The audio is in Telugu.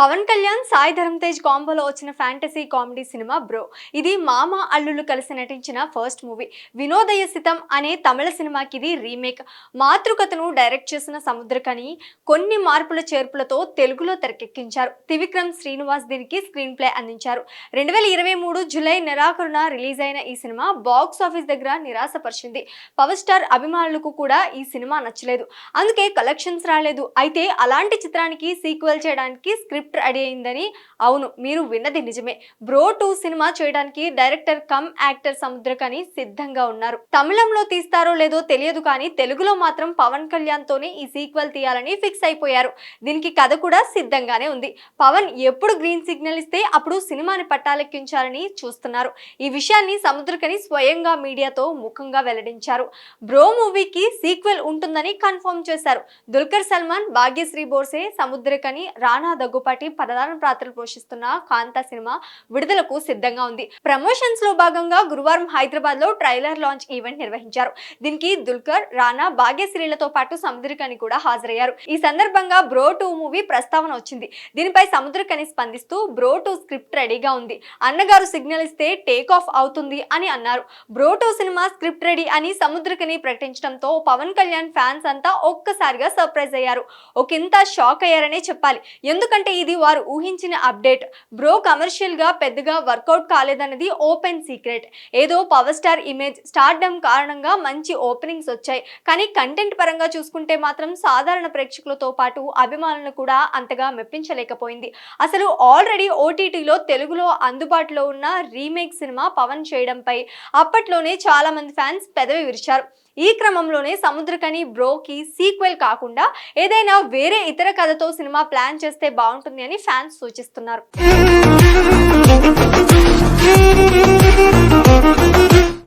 పవన్ కళ్యాణ్ సాయి ధరమ్ తేజ్ కాంబోలో వచ్చిన ఫ్యాంటసీ కామెడీ సినిమా బ్రో. ఇది మామ అల్లుళ్ళు కలిసి నటించిన ఫస్ట్ మూవీ. వినోదయ సితం అనే తమిళ సినిమాకి ఇది రీమేక్. మాతృకథను డైరెక్ట్ చేసిన సముద్రకని కొన్ని మార్పుల చేర్పులతో తెలుగులో తెరకెక్కించారు. త్రివిక్రమ్ శ్రీనివాస్ దీనికి స్క్రీన్ ప్లే అందించారు. రెండు వేల ఇరవై మూడు జూలై నెలాఖరున రిలీజ్ అయిన ఈ సినిమా బాక్స్ ఆఫీస్ దగ్గర నిరాశపరిచింది. పవర్ స్టార్ అభిమానులకు కూడా ఈ సినిమా నచ్చలేదు. అందుకే కలెక్షన్స్ రాలేదు. అయితే అలాంటి చిత్రానికి సీక్వెల్ చేయడానికి స్క్రిప్ట్ రెడీ అయిందని అవును మీరు విన్నది నిజమే. బ్రో టూ సినిమా చేయడానికి డైరెక్టర్ కమ్ యాక్టర్ సముద్రకని సిద్ధంగా ఉన్నారు. తమిళంలో తీస్తారో లేదో తెలియదు కానీ తెలుగులో మాత్రం పవన్ కళ్యాణ్ తోనే ఈ సీక్వెల్ తీయాలని ఫిక్స్ అయిపోయారు. దీనికి కథ కూడా సిద్ధంగానే ఉంది. పవన్ ఎప్పుడు గ్రీన్ సిగ్నల్ ఇస్తే అప్పుడు సినిమాని పట్టాలెక్కించాలని చూస్తున్నారు. ఈ విషయాన్ని సముద్రకని స్వయంగా మీడియాతో ముఖంగా వెల్లడించారు. బ్రో మూవీకి సీక్వెల్ ఉంటుందని కన్ఫర్మ్ చేశారు. దుల్కర్ సల్మాన్ భాగ్యశ్రీ బోర్సే సముద్రకని రానా దగ్గుపాటి ప్రధాన పాత్రలు పోషిస్తున్న కాంతా సినిమా విడుదలకు సిద్ధంగా ఉంది. ప్రమోషన్స్లో భాగంగా గురువారం హైదరాబాద్లో ట్రైలర్ లాంచ్ ఈవెంట్ నిర్వహించారు. దీనికి దుల్కర్ రానా భాగ్యశ్రీలతో పాటు సముద్రకని కూడా హాజరయ్యారు. ఈ సందర్భంగా బ్రో టూ మూవీ ప్రస్తావన వచ్చింది. దీనిపై సముద్రకని స్పందిస్తూ బ్రో టూ స్క్రిప్ట్ రెడీగా ఉంది. అన్నగారు సిగ్నల్ ఇస్తే టేక్ ఆఫ్ అవుతుంది అని అన్నారు. బ్రో టూ సినిమా స్క్రిప్ట్ రెడీ అని సముద్రకని ప్రకటించడంతో పవన్ కళ్యాణ్ ఫ్యాన్స్ అంతా ఒక్కసారిగా సర్ప్రైజ్ అయ్యారు. ఒకంత షాక్ అయ్యారనే చెప్పాలి. ఎందుకంటే ఇది వారు ఊహించిన అప్డేట్. బ్రో కమర్షియల్గా పెద్దగా వర్కౌట్ కాలేదన్నది ఓపెన్ సీక్రెట్. ఏదో పవర్ స్టార్ ఇమేజ్ స్టార్డమ్ కారణంగా మంచి ఓపెనింగ్స్ వచ్చాయి. కానీ కంటెంట్ పరంగా చూసుకుంటే మాత్రం సాధారణ ప్రేక్షకులతో పాటు అభిమానులను కూడా అంతగా మెప్పించలేకపోయింది. అసలు ఆల్రెడీ ఓటీటీలో తెలుగులో అందుబాటులో ఉన్న రీమేక్ సినిమా పవన్ చేయడంపై అప్పట్లోనే చాలా మంది ఫ్యాన్స్ పెదవి విరిచారు. ఈ క్రమంలోనే సముద్రకని బ్రోకి సీక్వెల్ కాకుండా ఏదైనా వేరే ఇతర కథతో సినిమా ప్లాన్ చేస్తే బాగుంటుంది అని ఫ్యాన్స్ సూచిస్తున్నారు.